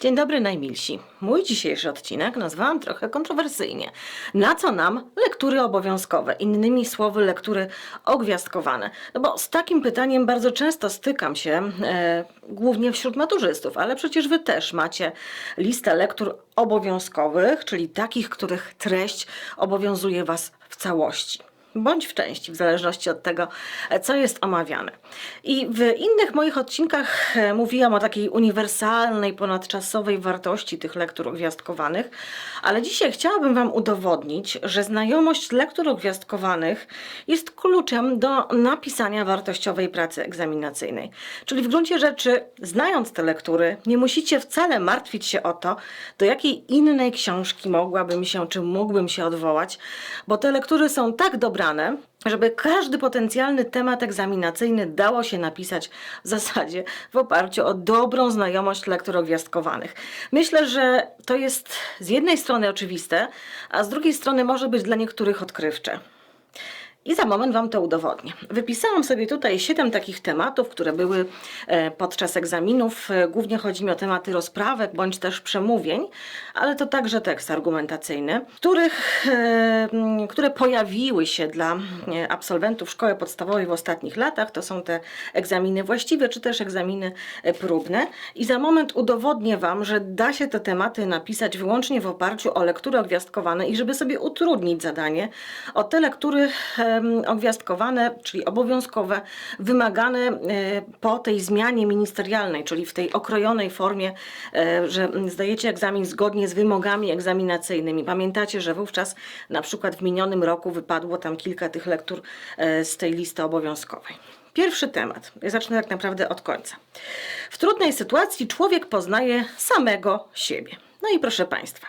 Dzień dobry najmilsi. Mój dzisiejszy odcinek nazwałam trochę kontrowersyjnie. Na co nam lektury obowiązkowe? Innymi słowy, lektury ogwiazdkowane. No bo z takim pytaniem bardzo często stykam się, e, głównie wśród maturzystów, ale przecież wy też macie listę lektur obowiązkowych, czyli takich, których treść obowiązuje was w całości bądź w części, w zależności od tego, co jest omawiane. I w innych moich odcinkach e, mówiłam o takiej uniwersalnej, ponadczasowej wartości tych lektur gwiazdkowanych, ale dzisiaj chciałabym Wam udowodnić, że znajomość lektur gwiazdkowanych jest kluczem do napisania wartościowej pracy egzaminacyjnej. Czyli w gruncie rzeczy, znając te lektury, nie musicie wcale martwić się o to, do jakiej innej książki mogłabym się, czy mógłbym się odwołać, bo te lektury są tak dobrane, żeby każdy potencjalny temat egzaminacyjny dało się napisać w zasadzie w oparciu o dobrą znajomość lektur gwiazdkowanych. Myślę, że to jest z jednej strony oczywiste, a z drugiej strony może być dla niektórych odkrywcze. I za moment Wam to udowodnię. Wypisałam sobie tutaj siedem takich tematów, które były e, podczas egzaminów. E, Głównie chodzi mi o tematy rozprawek bądź też przemówień, ale to także tekst argumentacyjny, których, e, które pojawiły się dla absolwentów szkoły podstawowej w ostatnich latach. To są te egzaminy właściwe, czy też egzaminy próbne. I za moment udowodnię Wam, że da się te tematy napisać wyłącznie w oparciu o lektury ogwiazdkowane i żeby sobie utrudnić zadanie, o te lektury ogwiazdkowane, czyli obowiązkowe, wymagane e, po tej zmianie ministerialnej, czyli w tej okrojonej formie, e, że zdajecie egzamin zgodnie z wymogami egzaminacyjnymi. Pamiętacie, że wówczas na przykład w minionym roku wypadło tam kilka tych lektur e, z tej listy obowiązkowej. Pierwszy temat. Ja zacznę tak naprawdę od końca. W trudnej sytuacji człowiek poznaje samego siebie. No i proszę Państwa,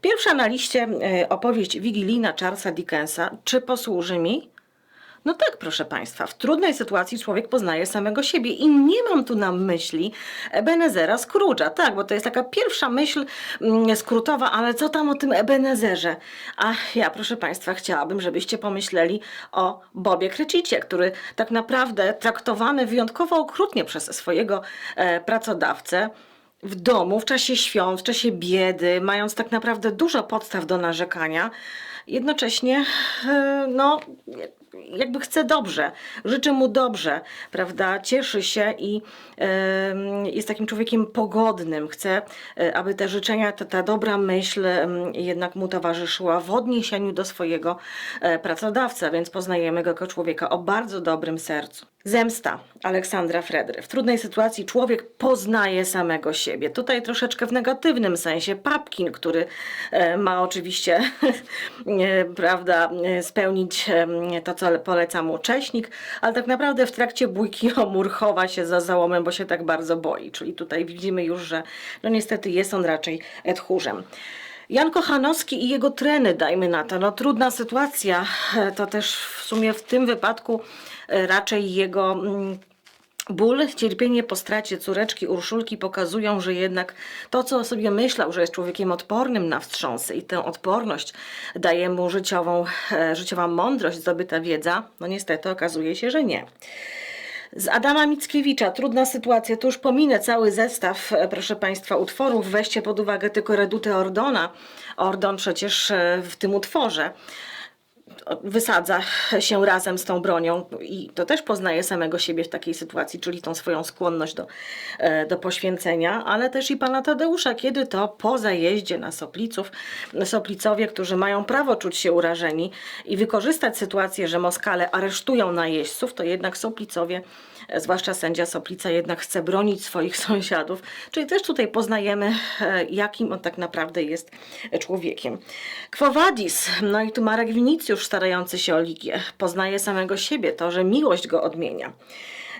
pierwsza na liście e, opowieść wigilijna Charlesa Dickensa. Czy posłuży mi? No tak, proszę Państwa, w trudnej sytuacji człowiek poznaje samego siebie i nie mam tu na myśli Ebenezera Scrooge'a, tak, bo to jest taka pierwsza myśl mm, skrótowa, ale co tam o tym Ebenezerze? A ja, proszę Państwa, chciałabym, żebyście pomyśleli o Bobie Krecicie, który tak naprawdę traktowany wyjątkowo okrutnie przez swojego e, pracodawcę, w domu, w czasie świąt, w czasie biedy, mając tak naprawdę dużo podstaw do narzekania, jednocześnie, e, no, jakby chce dobrze, życzy mu dobrze, prawda, cieszy się i jest takim człowiekiem pogodnym, chce, e, aby te życzenia, ta, ta dobra myśl jednak mu towarzyszyła w odniesieniu do swojego e, pracodawcy, więc poznajemy go jako człowieka o bardzo dobrym sercu. Zemsta Aleksandra Fredry. W trudnej sytuacji człowiek poznaje samego siebie. Tutaj troszeczkę w negatywnym sensie. Papkin, który e, ma oczywiście, prawda, spełnić to, co poleca mu Cześnik, ale tak naprawdę w trakcie bójki o mur chowa się za załomem, bo się tak bardzo boi. Czyli tutaj widzimy już, że no niestety jest on raczej tchórzem. Jan Kochanowski i jego treny, dajmy na to. No, trudna sytuacja, e, to też w sumie w tym wypadku e, raczej jego mm, ból, cierpienie po stracie córeczki Urszulki pokazują, że jednak to, co o sobie myślał, że jest człowiekiem odpornym na wstrząsy i tę odporność daje mu życiową, e, życiowa mądrość, zdobyta wiedza, no niestety okazuje się, że nie. Z Adama Mickiewicza, trudna sytuacja, tu już pominę cały zestaw, e, proszę Państwa, utworów, weźcie pod uwagę tylko redutę Ordona. Ordon przecież e, w tym utworze wysadza się razem z tą bronią i to też poznaje samego siebie w takiej sytuacji, czyli tą swoją skłonność do, e, do poświęcenia, ale też i pana Tadeusza, kiedy to po zajeździe na Sopliców, Soplicowie, którzy mają prawo czuć się urażeni i wykorzystać sytuację, że Moskale aresztują najeźdźców, to jednak Soplicowie e, zwłaszcza sędzia Soplica jednak chce bronić swoich sąsiadów, czyli też tutaj poznajemy, e, jakim on tak naprawdę jest człowiekiem. Quo vadis, no i tu Marek Winicjusz starający się o Ligię, poznaje samego siebie, to, że miłość go odmienia.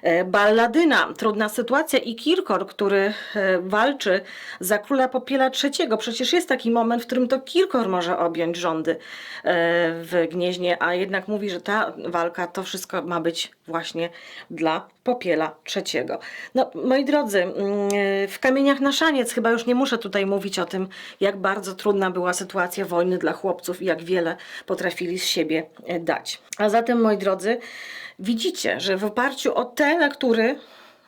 E, Balladyna, trudna sytuacja i Kirkor, który e, walczy za króla Popiela III. Przecież jest taki moment, w którym to Kirkor może objąć rządy e, w Gnieźnie, a jednak mówi, że ta walka, to wszystko ma być właśnie dla Popiela III. No, moi drodzy, mm, w Kamieniach na Szaniec chyba już nie muszę tutaj mówić o tym, jak bardzo trudna była sytuacja wojny dla chłopców i jak wiele potrafili z siebie e, dać. A zatem, moi drodzy, widzicie, że w oparciu o te lektury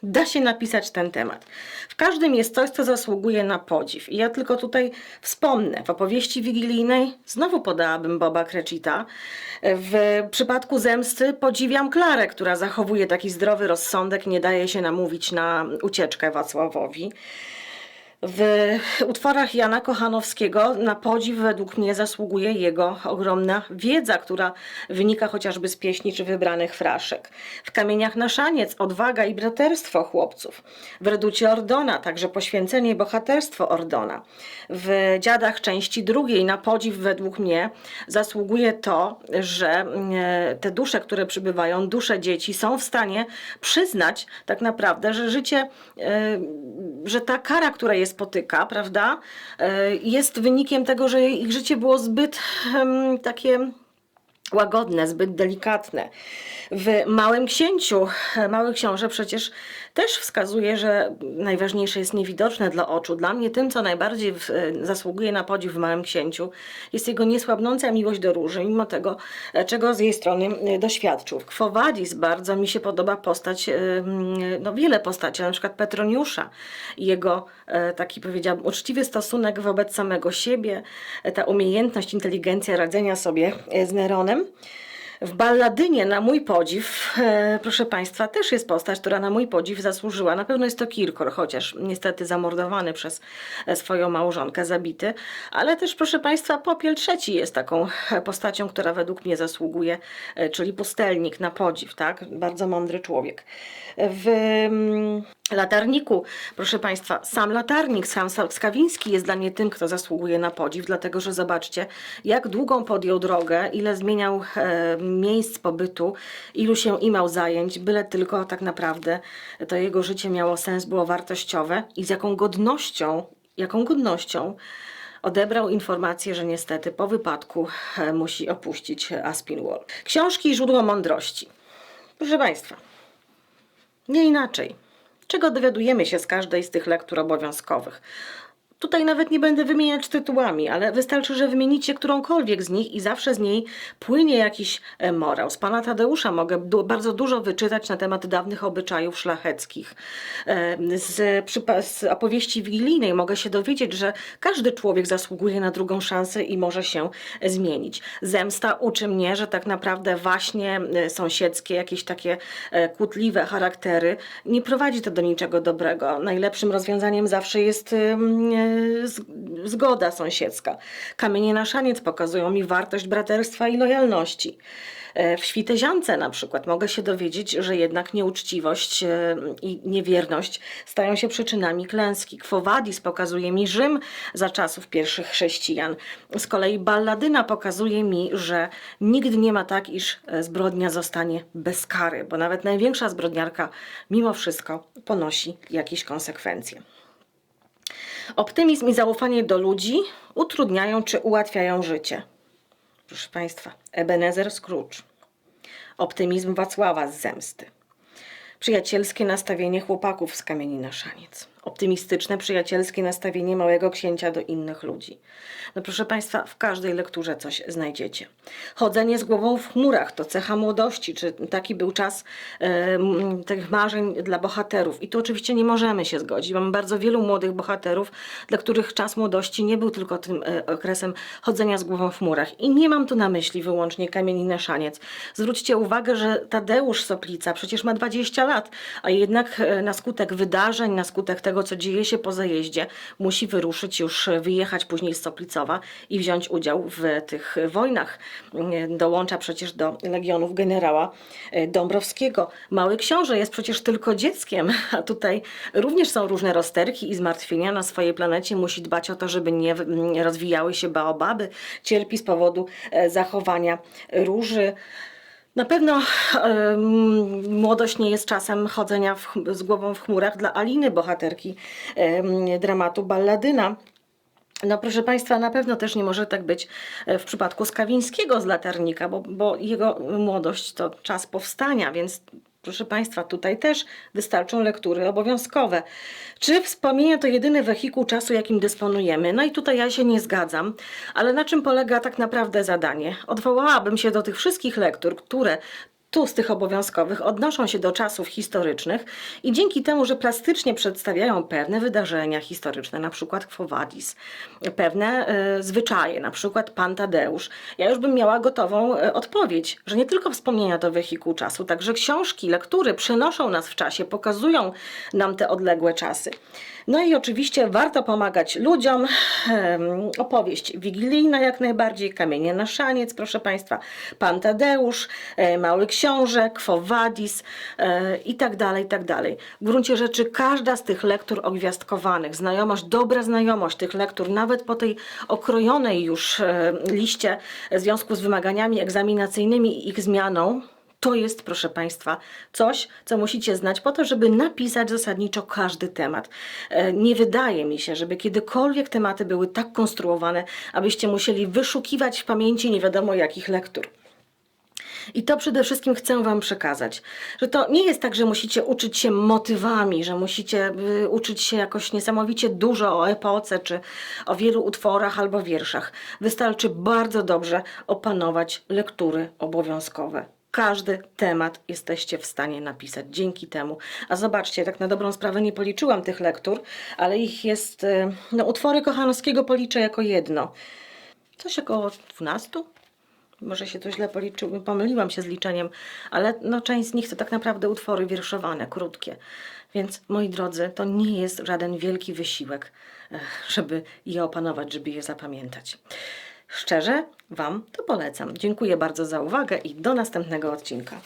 da się napisać ten temat. W każdym jest coś, co zasługuje na podziw. I ja tylko tutaj wspomnę. W opowieści wigilijnej znowu podałabym Boba Cratchita. W przypadku zemsty podziwiam Klarę, która zachowuje taki zdrowy rozsądek, nie daje się namówić na ucieczkę Wacławowi. W utworach Jana Kochanowskiego na podziw według mnie zasługuje jego ogromna wiedza, która wynika chociażby z pieśni czy wybranych fraszek. W Kamieniach na szaniec odwaga i braterstwo chłopców. W Reducie Ordona także poświęcenie i bohaterstwo Ordona. W Dziadach części drugiej na podziw według mnie zasługuje to, że e, te dusze, które przybywają, dusze dzieci są w stanie przyznać tak naprawdę, że życie, e, że ta kara, która spotyka, prawda, e, jest wynikiem tego, że ich życie było zbyt takie łagodne, zbyt delikatne. W Małym Księciu, e, Mały Książę przecież też wskazuje, że najważniejsze jest niewidoczne dla oczu. Dla mnie tym, co najbardziej w, e, zasługuje na podziw w Małym Księciu, jest jego niesłabnąca miłość do róży, mimo tego, e, czego z jej strony doświadczył. W Quo Vadis bardzo mi się podoba postać, e, no wiele postaci, na przykład Petroniusza i jego taki, powiedziałabym, uczciwy stosunek wobec samego siebie, ta umiejętność, inteligencja radzenia sobie z Neronem. W Balladynie, na mój podziw, e, proszę Państwa, też jest postać, która na mój podziw zasłużyła. Na pewno jest to Kirkor, chociaż niestety zamordowany przez e, swoją małżonkę, zabity. Ale też, proszę Państwa, Popiel III jest taką e, postacią, która według mnie zasługuje, e, czyli pustelnik na podziw, tak? Bardzo mądry człowiek. W mm, latarniku, proszę Państwa, sam latarnik, sam Sa- Skawiński jest dla mnie tym, kto zasługuje na podziw, dlatego że zobaczcie, jak długą podjął drogę, ile zmieniał e, miejsc pobytu, ilu się imał zajęć, byle tylko tak naprawdę to jego życie miało sens, było wartościowe i z jaką godnością, jaką godnością odebrał informację, że niestety po wypadku e, musi opuścić Aspinwall. Książki źródło mądrości. Proszę Państwa, nie inaczej. Czego dowiadujemy się z każdej z tych lektur obowiązkowych? Tutaj nawet nie będę wymieniać tytułami, ale wystarczy, że wymienicie którąkolwiek z nich i zawsze z niej płynie jakiś e, morał. Z pana Tadeusza mogę du- bardzo dużo wyczytać na temat dawnych obyczajów szlacheckich. E, Z, z opowieści wigilijnej mogę się dowiedzieć, że każdy człowiek zasługuje na drugą szansę i może się e, zmienić. Zemsta uczy mnie, że tak naprawdę właśnie sąsiedzkie, jakieś takie kłótliwe charaktery nie prowadzi to do niczego dobrego. Najlepszym rozwiązaniem zawsze jest zgoda sąsiedzka. Kamienie na szaniec pokazują mi wartość braterstwa i lojalności. E, W Świteziance na przykład mogę się dowiedzieć, że jednak nieuczciwość e, i niewierność stają się przyczynami klęski. Quo Vadis pokazuje mi Rzym za czasów pierwszych chrześcijan. Z kolei Balladyna pokazuje mi, że nigdy nie ma tak, iż e, zbrodnia zostanie bez kary, bo nawet największa zbrodniarka mimo wszystko ponosi jakieś konsekwencje. Optymizm i zaufanie do ludzi utrudniają czy ułatwiają życie. Proszę Państwa, Ebenezer Scrooge. Optymizm Wacława z zemsty. Przyjacielskie nastawienie chłopaków z kamieni na szaniec. Optymistyczne, przyjacielskie nastawienie małego księcia do innych ludzi. No proszę Państwa, w każdej lekturze coś znajdziecie. Chodzenie z głową w chmurach to cecha młodości, czy taki był czas em, tych marzeń dla bohaterów. I tu oczywiście nie możemy się zgodzić. Mamy bardzo wielu młodych bohaterów, dla których czas młodości nie był tylko tym e, okresem chodzenia z głową w chmurach. I nie mam tu na myśli wyłącznie kamieni na szaniec. Zwróćcie uwagę, że Tadeusz Soplica przecież ma 20 lat, a jednak e, na skutek wydarzeń, na skutek tego, co dzieje się po zajeździe, musi wyruszyć już, e, wyjechać później z Soplicowa i wziąć udział w tych wojnach. E, Dołącza przecież do legionów generała e, Dąbrowskiego. Mały książę jest przecież tylko dzieckiem, a tutaj również są różne rozterki i zmartwienia. Na swojej planecie musi dbać o to, żeby nie rozwijały się baobaby. Cierpi z powodu zachowania róży. Na pewno em, młodość nie jest czasem chodzenia w, z głową w chmurach dla Aliny, bohaterki em, dramatu Balladyna. No proszę Państwa, na pewno też nie może tak być e, w przypadku Skawińskiego z Latarnika, bo, bo jego młodość to czas powstania, więc proszę Państwa, tutaj też wystarczą lektury obowiązkowe. Czy wspomnienia to jedyny wehikuł czasu, jakim dysponujemy? No i tutaj ja się nie zgadzam, ale na czym polega tak naprawdę zadanie? Odwołałabym się do tych wszystkich lektur, które 100 z tych obowiązkowych odnoszą się do czasów historycznych i dzięki temu, że plastycznie przedstawiają pewne wydarzenia historyczne, na przykład Quo Vadis, pewne e, zwyczaje, na przykład Pan Tadeusz, ja już bym miała gotową e, odpowiedź, że nie tylko wspomnienia to wehikuł czasu, także książki, lektury przenoszą nas w czasie, pokazują nam te odległe czasy. No i oczywiście warto pomagać ludziom. Opowieść wigilijna jak najbardziej, Kamienie na szaniec, proszę Państwa, Pan Tadeusz, e, Mały Książę, Quo Vadis e, i tak tak. W gruncie rzeczy każda z tych lektur ogwiazdkowanych, znajomość, dobra znajomość tych lektur, nawet po tej okrojonej już e, liście w związku z wymaganiami egzaminacyjnymi i ich zmianą, to jest, proszę Państwa, coś, co musicie znać po to, żeby napisać zasadniczo każdy temat. E, Nie wydaje mi się, żeby kiedykolwiek tematy były tak konstruowane, abyście musieli wyszukiwać w pamięci nie wiadomo jakich lektur. I to przede wszystkim chcę Wam przekazać, że to nie jest tak, że musicie uczyć się motywami, że musicie y, uczyć się jakoś niesamowicie dużo o epoce, czy o wielu utworach albo wierszach. Wystarczy bardzo dobrze opanować lektury obowiązkowe. Każdy temat jesteście w stanie napisać dzięki temu. A zobaczcie, tak na dobrą sprawę nie policzyłam tych lektur, ale ich jest, y, no utwory Kochanowskiego policzę jako jedno. Coś około 12? Może się to źle policzył, pomyliłam się z liczeniem, ale no, część z nich to tak naprawdę utwory wierszowane, krótkie. Więc moi drodzy, to nie jest żaden wielki wysiłek, eh, żeby je opanować, żeby je zapamiętać. Szczerze Wam to polecam. Dziękuję bardzo za uwagę i do następnego odcinka.